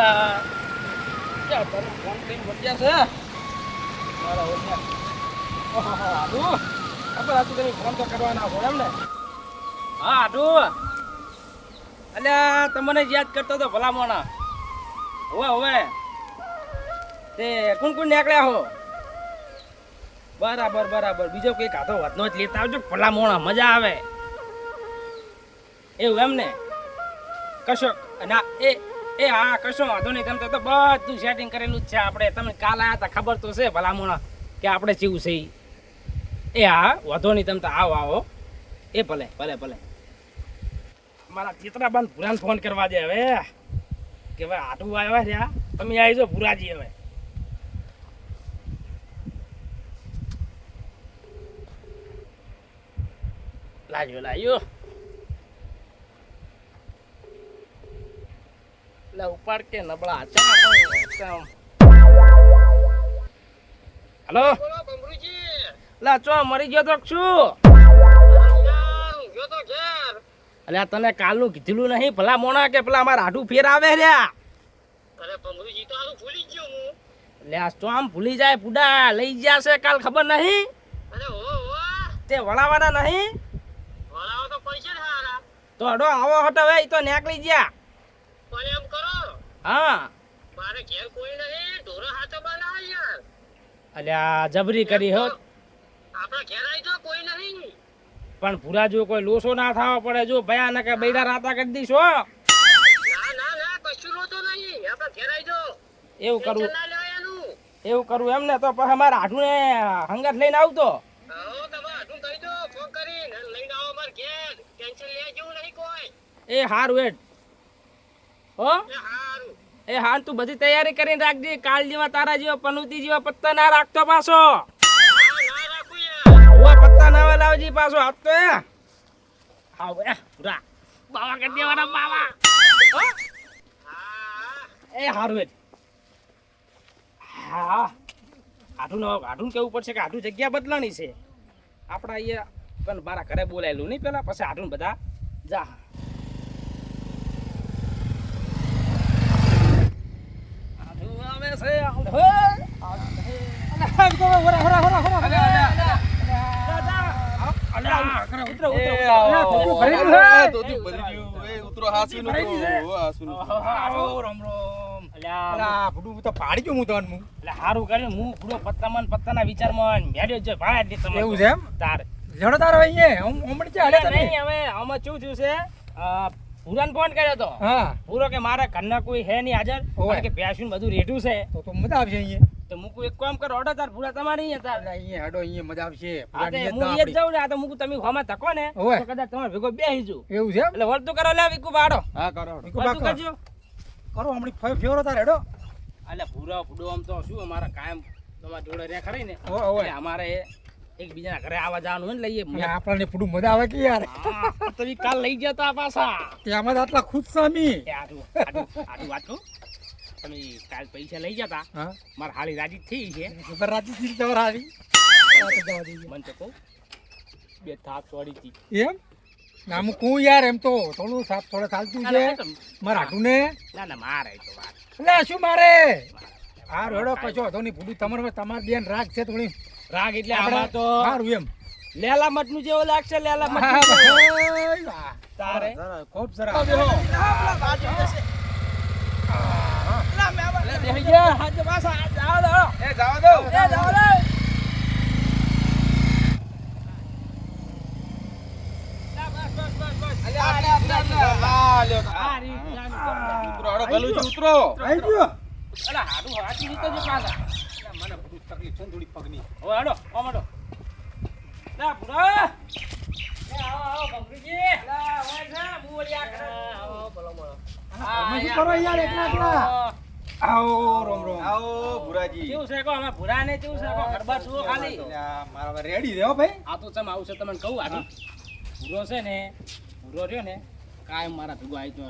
અલા ક્યાં તારું ફોન કરીને વળ્યા છે? મારા ઓળખ્યા ઓહો આડુ ખબર હતી તમે ફોન તો કરવાના છો એમ ને? હા આડુ અલ્યા, તમને યાદ કરતો હતો ભલા મોણા હવે હવે. તે કોણ કોણ નીકળ્યા હો? બરાબર બરાબર. બીજો કઈ કાધો વધનો જ લેતા આવજો. ભલા મોણા મજા આવે. એવું એમ ને? કશો ના એ એ હા, કશો વાંધો નહીં. તમે તો બધું સેટિંગ કરેલું જ છે આપણે. તમે કાલ આયા હતા, ખબર તો છે ભલામણ કે આપણે જીવું છે એ હા, વાંધો નહીં, તમે તો આવો આવો. એ ભલે ભલે ભલે. મારા ચિત્રાબાન ભૂરાને ફોન કરવા દે હવે. કે ભાઈ આટું આવ્યા રહ્યા. તમે આવી જાઓ ભૂરાજી હવે. લાગ્યો લાગ્યો લે ઉપાડ કે નબળા. ચા હલો? લા ચો મરી ગયો તો શું તો ઘેર અલ્યા તને કાલનું કીધેલું નહીં. ભલા મોણા કે પેલા અમારા હાડું ફેર આવે રહ્યા. અરે ભમરૂજી તો હારું ભૂલી ગયો હું. લે તો આમ ભૂલી જાય પુડા. લઈ ગયા છે કાલ ખબર નહીં? અરે તે વળાવાના નહીં? વળાવો તો પૈસા હારા. તો હડો આવો હટો હવે તો નીકળી ગયા. હા. મારે ઘેર કોઈ નહીં ઢોરો હાથો બનાવે યાર. અલ્યા જબરી કરી હોત. આપણા ઘેર આવી તો કોઈ નહીં. પણ ભૂરા જો કોઈ લોસો ના થવા પડે જો ભયાનક બૈડા રાતા કરી દઈશો ના ના ના કશું રોતો નહીં. આપણા ઘેર આવી જો એવું કરવું એનું. એવું કરવું એમ ને તો પછી અમારે આઠું ને હંગત લઈને આવતો. હો એ હારું એડ હો. હારું એ હાલ તું બધી તૈયારી કરીને રાખજે. કાલ જેવા તારા જેવા, પનુતી જેવા પત્તા ના રાખતો પાછો. હા પત્તા ના લાવજી પાછો. આપતો તો હાવ, એ પૂરા બાવા કરી દેવાના, બાવા. એ, હારું એ હા. આઠું હાડું કેવું પડશે કે આઠું જગ્યા બદલાણી છે. આપણા અહીંયા પણ મારા ઘરે બોલાયેલું નહીં પેલા. પછી આઠું બધા જા હાડું આવે છે હાડું. હે! હાડું છે. અલ્યા, ઉતરો, ઉતરો, ઉતરો. આવો, રામ રામ. અલ્યા, પાડી ગયું. હું તમને. એટલે હારું કર્યું. હું પૂરો પત્તામાં પત્તાના વિચારમાં મેળ્યો છે. ભાઈ આટલી એવું છે એમ? તાર. લેવડો તારો અહીંયા. હમણાં હવે આમાં શું થયું છે? અ, ફોન કર્યો તો. હા. પૂરો કે મારા ઘરના કોઈ હે નહીં હાજર કારણ કે ભેંસું બધું રેઢું છે. તો તો મજા આવશે અહીંયા. તો મૂકું એક કામ કરો ઓર્ડર તાર પૂરા તમારે અહીંયા તાર. અહીંયા હડો અહીંયા મજા આવશે. આ તે હું અહીંયા જાઉં ને આ તો મૂકું તમે હોમાં ધક્કો ને તો કદાચ તમારે ભેગો બેહી જો એવું છે એટલે વર્તુ કરો લે વિકુ બાડો. વિકુ બાડો કરજો. કરો હમણી ફ્યો ફ્યોરો તાર હેડો એટલે પૂરા ફૂડો આમ તો શું અમારા કાયમ તમારા જોડે રે ખરી ને. એટલે અમારે એકબીજાના ઘરે આવવા જવાનું હોય ને લઈએ. આપણને પૂરું મજા આવે કે યાર? તમે કાલ લઈ જતા પાછા. ત્યાં જ આટલા ખુશ અમે આટલું આટલું આટલું તમે કાલ પૈસા લઈ જતા હા. મારા હાલી રાજી થઈ છે. ખબર થઈ તમારે આવી? મન તો કહું બે થાપ ચોડી હતી. એમ? ના હું કહું યાર એમ તો થોડું સાફ થોડે ચાલતું છે. મારા હાટું ને ના ના મારે તો વાત. એટલે શું મારે? આ રેડો કશો હતો નહીં ભૂલું તમારે તમારી બેન રાગ છે થોડી રાગ એટલે આમાં તો સારું એમ. લેલા મટનું જેવો લાગશે લેલા વાહ. તારે? સરસ, ખૂબ સરસ ઉતરો ગયા. હાજે પાછા આ જાઓ દો એ જાઓ દો. એ જાઓ દો. આઈ ગયો. અલા હાડું હાચી રીતે જ પાછા. તકલીફ છે ને થોડી પગની. હવે હાડો આમ હાડો ના પૂરા આવો આવો લા છે મુવડિયા કરે આવો આવો બોલો બોલો. તમે કરો યાર એકલા એકલા? આવો રોમ રોમ કેવું છે કો અમે ભૂરા ને કેવું છે? કો ગરબા સુઓ ખાલી. મારા રેડી રહ્યો ભાઈ. આ તો ચમ છે તમને કહું આટલું ભૂરો છે ને ભૂરો રહ્યો ને કાયમ મારા ભેગો આવી તો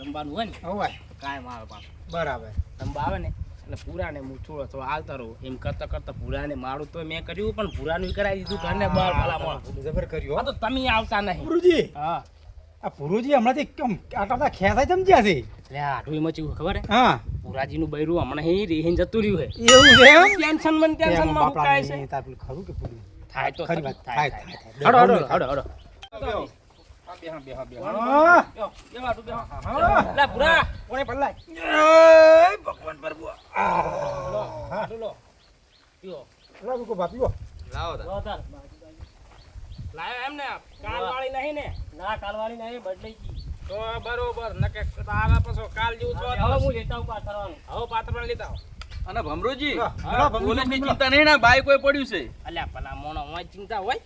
રમવાનું હોય ને હવે. કાયમ આવે પાછો. બરાબર. રમવા આવે ને એટલે પૂરાને હું થોડો થોડો હાલતો રહું એમ કરતા કરતા પૂરાને મારું તો મેં કર્યું પણ પૂરાનું કરાવી દીધું ઘરને બહાર ભલામણ જબર કર્યું આ તો તમે આવતા નહીં. ગુરુજી હા. આ પુરુજી હમણાંથી કેમ આટલા ખેંચાય જમ જ્યાં છે? એટલે આટલું આઢું એમાં ખબર હે? હા. પુરાજીનું બૈરું હમણાં હી રીહીન જતું રહ્યું હે. એવું છે એમ? ટેન્શન મન ટેન્શનમાં મુકાય છે. તાર પેલું ખરું કે પૂરું થાય તો ખરી વાત થાય થાય હડો હડો હડો હડો ભગવાન પ્રભુ હા લો પીઓ લા રૂકો બાપ લ્યો. લાયો એમ ને કાલ નહીં ને ના કાલવાળી નહીં બદલાઈ તો બરોબર નકે તારા પાછો કાલ જેવું છો હવે હું લેતા હું પાથરવાનું હવે પાથરવાનું લેતા. અને ભમરુજી. ચિંતા નહીં ને બાઈક કોઈ પડ્યું છે અલ્યા પેલા મોણો ચિંતા હોય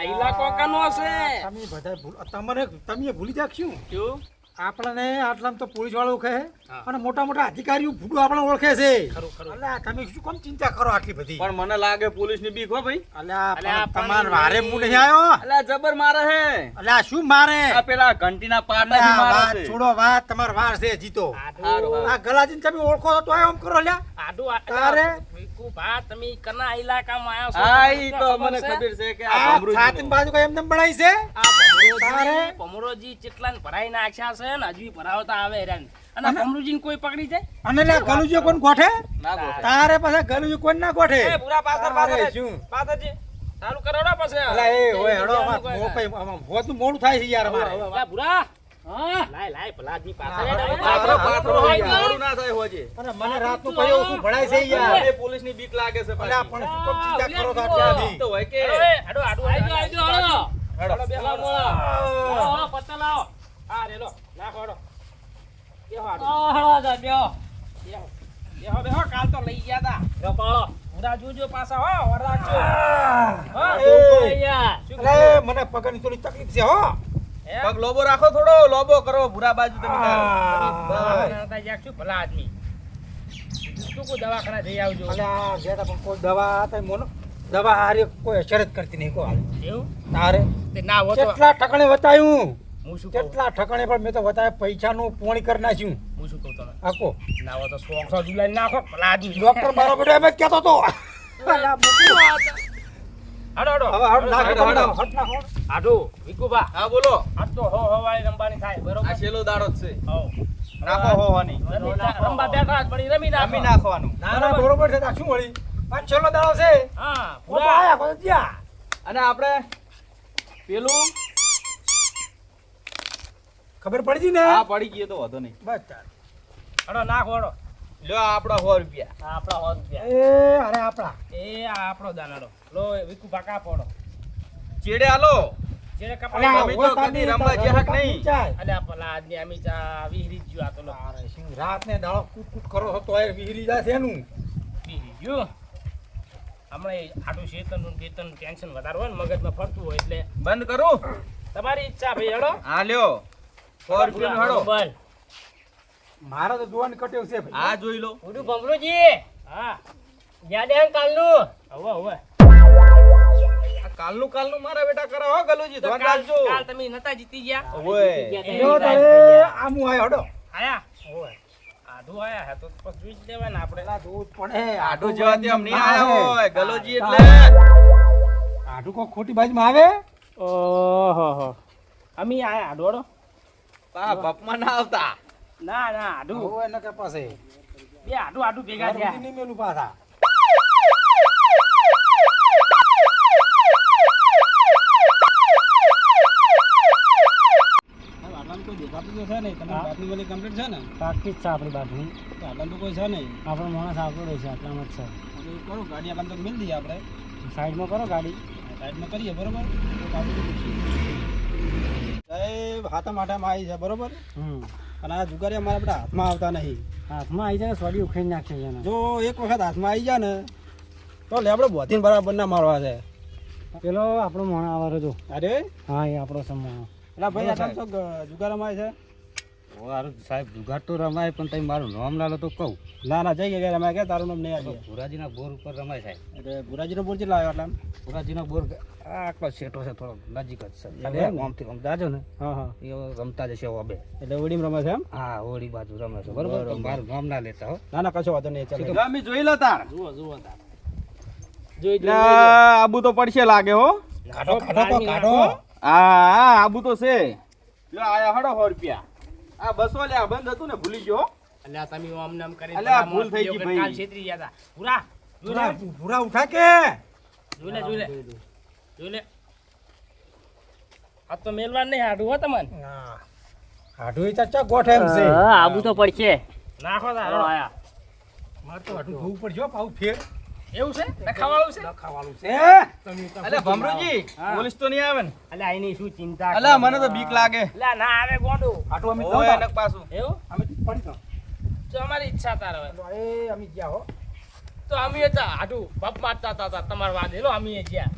આ ઇલાકો છે? તમે બધા ભૂલ- તમને તમે ભૂલી જાક્ષું કેવું આપણને આટલામાં તો પોલીસ વાળો ઓળખે અને મોટા મોટા અધિકારીઓ ભૂડું આપણને ઓળખે છે. ખરું ખરું. અલ્યા તમે શું કામ ચિંતા કરો આટલી બધી? પણ મને લાગે પોલીસની બીક હો ભાઈ. અલ્યા અલ્યા, તમાર પણ હું નહીં આવ્યો? અલ્યા જબર મારે હે. અલ્યા શું મારે? આ પેલા ઘંટીના પાટાથી અલ્યા, મારે વાત છે. છોડો વાત. તમાર વાર છે જીતો. આ ગલાજીને તમે ઓળખો તો તોય કરો લ્યા આડું તારે? તારે? ભમરોજી ચેટલાને ભરાઈ નાખ્યા છે ને હજી ભરાવતા આવે હેરાન. અને ભમરુજીને કોઈ પકડી જાય અને લ્યા ગલુજીઓ કોણ ગોઠે? ના ગોઠે. તારે પાછા ગલુજી ગોઠે? કોઈ ના. ભોતનું મોડું થાય છે યાર લાય લાય ભલાજી પાથર પાથરો, પાથરો હોય હોય, તો. મોડું ના થાય હોજે. અને મને રાતનું કયો શું ભણાય છે યાર મને પોલીસની બીક લાગે છે અલ્યા પણ શું ચિંતા કરો છો તો હોય કે હેડો એ, હેડો, આડું, આડું, આડું, આડું. હેડો. હેડો, બેહો, લાવો, લાવો, પત્તા લાવો. નાખો, હેડો. બેહો, આડું. બેહો. બેહો, બેહો, કાલ તો લઈ ગયા તા. પૂરા જોજો પાછા, હો, વર રાખજો. હો, શું અરે મને પગની થોડી તકલીફ છે હે? પગ લોબો રાખો થોડો લોબો કરો ભૂરા બાજુ તમે હતા શું ભલા આદમી? શું કોઈ દવાખાના જઈ આવજો? અલ્યા ઘેટા પણ કોઈ દવા તઈ મોનો દવા હારી કોઈ અસર જ કરતી નહીં કોઈ હાલ. એવું? તારે ના હોય તો કેટલા ઠકણે વતાયું હું શું કેટલા ઠકણે પણ મેં તો વતાય પૈસાનું પોણી કરી નાખ્યું. હું શું કહું તમે આખો. ના હોય તો જુલાઈ નાખો ભલા આદમી. ડોક્ટર બારો એમ જ કહેતો હતો. હાડો હાડો. હાડો વિકુબા. હા બોલો. તો હો થાય આ બરોબર દાડો જ છે. હો નાખો હો હોની. રમી તા- રમવા બેઠા જ પડી રમી નાખો. રમી નાખવાનું. ના ના બરોબર. છે તાર શું વળી? પાંચ છેલ્લો દાડો છે. હા પૂરા આયા કોઈ ત્યાં. અને આપણે પેલું? ખબર પડી ગઈ ને? હા પડી ગયો તો વધો નહીં. બસ તાર. હાડો નાખો હાડો. લ્યો આપડા સો રૂપિયા. આપડા આપણા સો રૂપિયા. એ અરે આપડા એ આ આપણો દાનાડો. લો બાકા પડો ચેડે હાલો. ચેડે અલ્યા, અમે તો કદી રમવા તાર નહીં. અલ્યા પેલા આદમી આમી ચા વિહરી જ ગયું આ તો લો. શું રાત ને દાળો કૂટ કૂટ કરો હતો એ વિહરી જા છે નું વિહરી ગયું? હમણાં આટલું શેતનનું બેતનનું ટેન્શન વધારે હોય ને મગજમાં ફરતું હોય એટલે બંધ કરું? તમારી ઈચ્છા ભાઈ હેડો. હા લ્યો. ફોર રૂપિયાનું હેડો. બોલ મારો તો દુવાન કટ્યો છે ભાઈ. આ જોઈ લો. ઉડું ભમરુજી હા. યાદ હે કાલનું. હવે હવે. કાલનું કાલનું મારા બેટા કરે હો ગલુજી તો ધ્યાન કાલ રાખજો. કાલ તમે નતા જીતી ગયા? ઓય. લ્યો તારે આમુ આયો હડો. આયા? ઓય. આધું આયા હે તો પછી જ લેવાય ને આપણે. પેલા પડે આઢું જેવા તે આમ આયા હોય ગલોજી એટલે. આઢું કોક ખોટી બાજુમાં આવે? ઓહો. અમી આયા આડોડો પા બાપમાં ના આવતા. ના ના આડું હોય ન કે પાસે બે આડું આડું ભેગા થયા. નહીં મેલું પાછા. આટલામાં કોઈ દેખાતું તો છે નહીં. તમે. બાતમી વાળી કમ્પ્લીટ છે ને? પાકી જ છે આપણી તો આટલામાં તો કોઈ છે નહીં. આપણો માણસ આવતો રહેશે આટલામાં જ છે. કરો ગાડી આપણને તો મિલ દઈએ આપણે. સાઈડમાં કરો ગાડી. સાઈડમાં કરીએ બરોબર? સાહેબ હાથા માટામાં આવી છે બરોબર? હમ. અને આ જુગારી અમારા બધા હાથમાં આવતા નહીં. હાથમાં આવી જાય સોડી ઉખેડી નાખશે છે જો એક વખત હાથમાં આવી જાય ને તો લે આપણે બોધીને બરાબર ના મારવા છે. પેલો આપણો મોણા આવવાનો જો. અરે? હા એ આપણો સમોણો એટલે ભાઈ આટલામાં તો જુગારમાં આવે છે. સાહેબ જુગાર તો રમાય પણ તમે મારું નામ લાલો તો કહું. ના ના જઈ ગયા રમાય કે તારું નામ નહીં આવી ભુરાજીના બોર ઉપર રમાય સાહેબ. એટલે ભુરાજીનો બોર કેટલા આવ્યો એટલે ભુરાજીનો બોર આ આટલો સેટો છે થોડો નજીક જ છે. ને? આમથી આમ જાજો ને. હા હા. એ રમતા જશે હવે એટલે ઓડીમાં રમે છે એમ? હા હોળી બાજુ રમે છે. બરોબર? બરોબર. મારું નામ ના લેતા હો. ના ના કશો વાંધો નહીં ચાલો. અમે જોઈ લો તાર જુઓ જુઓ તાર જોઈ આબુ તો પડશે લાગે હો. કાઢો કાઢો કાઢો આબુ તો છે. લ્યો આયા હડો સો રૂપિયા. આ બસો લે આ બંધ હતું ને ભૂલી ગયો અલ્યા તમે આમ નામ કરી અલ્યા, ભૂલ થઈ ગઈ ભાઈ. કાલ છેતરી ગયા હતા પૂરા પૂરા પૂરા ઉઠા કે? જોઈ લે જોઈ લે. જોઈ લે. આ તો મેલવાન નહીં હાડું હો તમને. હા હાડું એ ચાચા ગોઠ એમ છે. આબુ તો પડશે. નાખો તા આયા. મારે તો હાડું ધોવું પડશે હો, ફેર. એવું છે? નખાવાળું છે? ખાવાનું છે. અલે ભમરુજી પોલીસ તો નહીં આવે ને. અલ્યા એની શું ચિંતા અલા મને તો બીક લાગે. અલ્યા ના આવે ગોંડું. હાડું અમે ઓય ધોતા. પાછું. એવું? અમે પડી તો તો અમારી ઈચ્છા તાર હવે. એ અમે ગયા હો. તો અમે હતા હાડું બાપ મારતા હતા તા તમારા વાદ. હેલો અમે ગયા.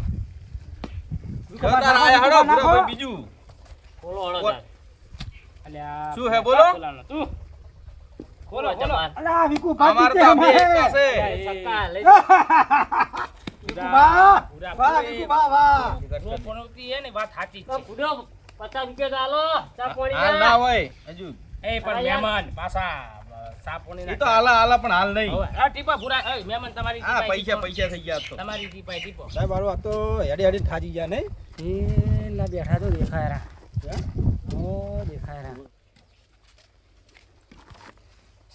તાર આયા હડો બીજું. બોલો હળો અલ્યા શું હે બોલો? તું. બોલો બોલો અલા વિકુ અમાર બાકી તો તે બે અમે. એકલા છે. એ સત્તા લઈ વિકુ બા વાહ વિકુ બા વાહ પૂરો પનોતી હે ને વાત સાચી છે. ઉડો, પચાસ રૂપિયા તો ચા પાણી હાલ ના હોય હજુ. એ પણ મહેમાન પાછા એ તો હાલા હાલા પણ હાલ નહીં. હવે આ ટીપા પૂરા એ મહેમાન તમારી હા પૈસા પૈસા થઈ ગયા તો. તમારી ટીપાય ટીપો. સાહેબ આ તો હેડી હેડી થાજી ગયા નહીં. એલા બેઠા તો દેખાય રા ઓ દેખાય રા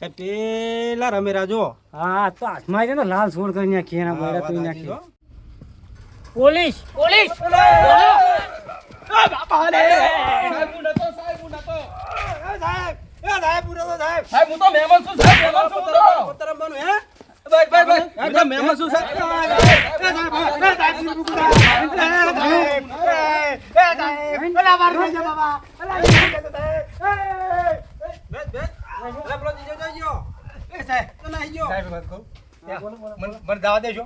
સાહેબ પેલા રમેરા જો હા તો હાથમાં આવી ને લાલ છોડ કરી નાખી એના બૈરા તો નાખી પોલીસ પોલીસ સાહેબ એ સાહેબ સાહેબ સાહેબ હું તો મહેમાન છું સાહેબ મહેમાન છું તો પોતાના રમવાનું હે ભાઈ ભાઈ ભાઈ તો મહેમાન છું સાહેબ એ સાહેબ એ સાહેબ વિકુ બા એ સાહેબ એ સાહેબ અલા માર રોજે બાબા અલા સાહેબ બેસ બેસ અલા પેલો જીજો જઈ એ સાહેબ તો નાહી ગયો. સાહેબ વાત કહું? મને મને દાવા દેજો.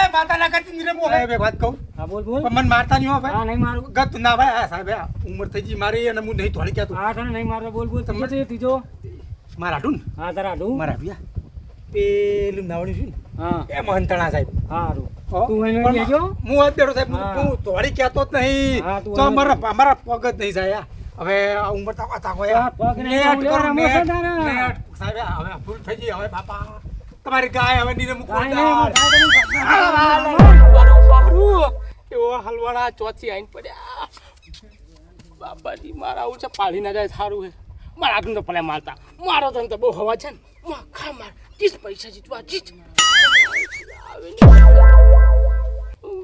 સાહેબ એક વાત કહું? હા બોલ બોલ. પણ મને મારતા નહીં હો હા ભાઈ નહીં મારું. ગત ના ભાઈ આ સાહેબ આ ઉંમર થઈ ગઈ મારી અને હું નહીં થોડી ક્યાં હા તને નહીં મારો બોલ બોલ. તમે ત્રીજો મારા હાડું હા તારા આડું મારા ભૈયા પેલું નાવડ્યું છે હા. ને એ મહંતણા સાહેબ. હો. તું હું જ બેઠો સાહેબ હું-. કહેતો જ નહીં. તો અમારા અમારા પગ જ નહીં જાય હવે ઉંમર તાકો તાકો હા, પગ નહીં નેટ કરો, નેટ, નેટ. સાહેબ હવે ભૂલ થઈ ગઈ હવે બાપા. તમારી ગાય હવે નીરે મૂકો એવો હલવાના ચોથી આઈને પડ્યા. બાબાજી મારા આવું છે પાડી ના જાય સારું હે મારા આગળ તો ભલે મારતા. મારો તને તો બહુ હવા છે ને. ખા માર. જીત પૈસા જીતવા જીત. આવે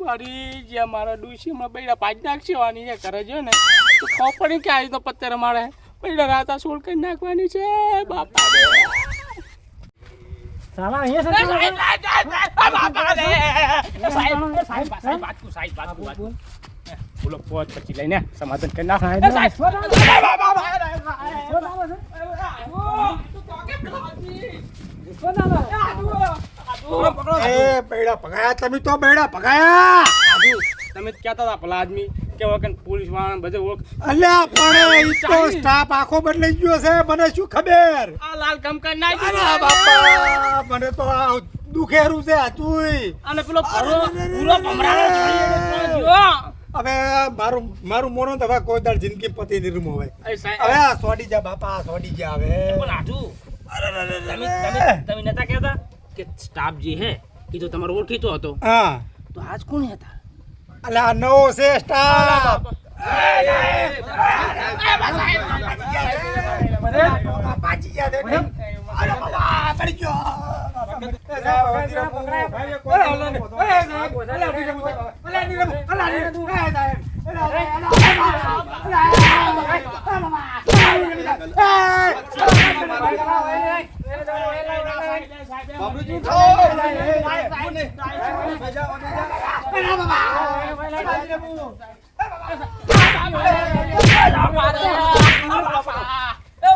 ને. જે મારા ડુસી હમણાં બૈડા પાંચ નાખશે વાની જે કરે છે ને તો ખબર પડી કે આવી તો પત્તર મારે. બૈડા રાતા સોળ કરી નાખવાની છે બાપા. સાલા અહીંયા એ. એ એ. બોલો પોત પછી લઈને સમાધાન કરી નાખ. સાહેબ, એ સાહેબ, એ ભગાયા તમે તો બૈડા ભગાયા. તમે કહેતા હતા પેલા આદમી કે વખત પોલીસવાળા બધે ઓળખ અલ્યા પણ ઈ તો સ્ટાફ આખો બદલાઈ ગયો છે મને શું ખબર? આ લાલ કમ કરી નાખી અરે બાપા મને તો આ દુખેરું છે તુંય અને પેલો પૂરો પૂરો ભમરાનો હવે મારું મારું મોનો તો હવે કોઈ દાળ જિંદગી પતિ નિર્મ સાહેબ, હવે આ સોડી જા બાપા સોડી જા હવે. પણ આજુ, તમે તમે તમે નતા કહેતા? કે સ્ટાફ જે હે એ તો તમારો ઓળખીતો હતો હા તો આજ કોણ હતા અલ્યા આ નવો છે સ્ટાફ પાછી ગયા છે નહીં. અરે બાબા, પડી ગયો. એ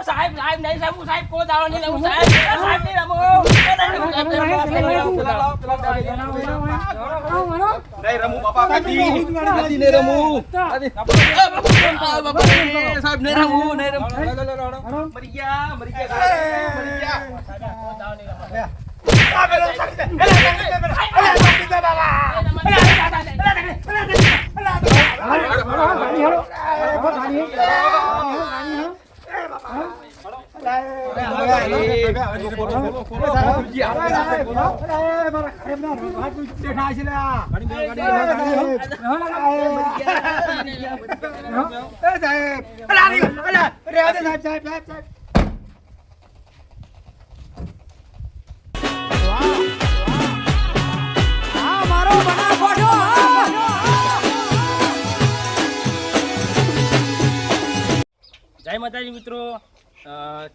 સાહેબ, સાહેબ, નહીં સાહેબ સાહેબ કોઈ દાડો નહીં લઉં સાહેબ સાહેબ નહીં રમો નહીં રમું બાપા કદી કદી નહીં રમું સાહેબ નહીં રમું નહીં રમું મરી ગયા મરી ગયા મરી ગયા સાહેબ જય માતાજી મિત્રો.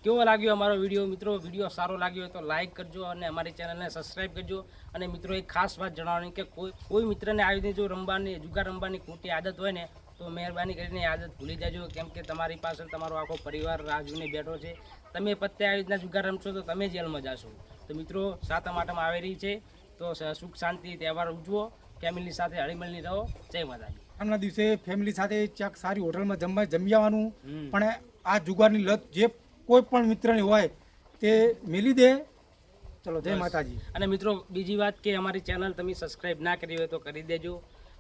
કેવો લાગ્યો અમારો વીડિયો? મિત્રો, વીડિયો સારો લાગ્યો તો લાઇક કરજો અને અમારી ચેનલને સબસ્ક્રાઈબ કરજો. અને મિત્રો, એક ખાસ વાત જણાવવાની કે કોઈ કોઈ મિત્રને આવી રીતે જો રમવાની, જુગાર રમવાની ખોટી આદત હોય ને, તો મહેરબાની કરીને આદત ભૂલી જજો. કેમ કે તમારી પાસે તમારો આખો પરિવાર રાહ જોઈને બેઠો છે. તમે પત્તે આવી રીતના જુગાર રમશો તો તમે જેલમાં જશો. તો મિત્રો સાતમ આટમ આવી રહી છે. તો સુખ શાંતિ, તહેવાર ઉજવો. ફેમિલી સાથે હળીમળી રહો. જય માતાજી. આમના દિવસે ફેમિલી સાથે ક્યાંક સારી હોટલમાં જમવા જમી આવવાનું. પણ આ જુગારની લત જે કોઈ પણ મિત્રની હોય તે મેલી દે. ચલો જય માતાજી. અને મિત્રો બીજી વાત કે અમારી ચેનલ તમે સબસ્ક્રાઈબ ના કરી હોય તો કરી દેજો.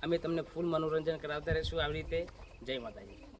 અમે તમને ફૂલ મનોરંજન કરાવતા રહીશું આવી રીતે. જય માતાજી.